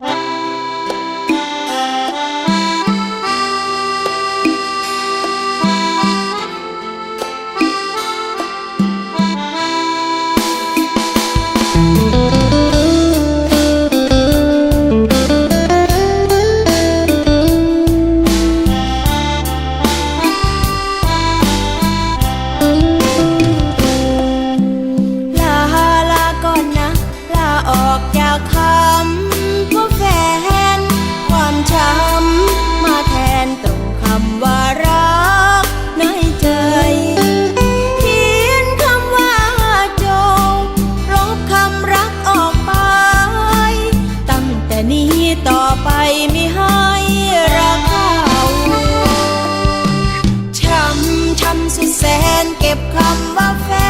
う。 นี้ต่อไปไม่ให้รักเขาช้ำช้ำสุดแสนเก็บคำว่าแฟน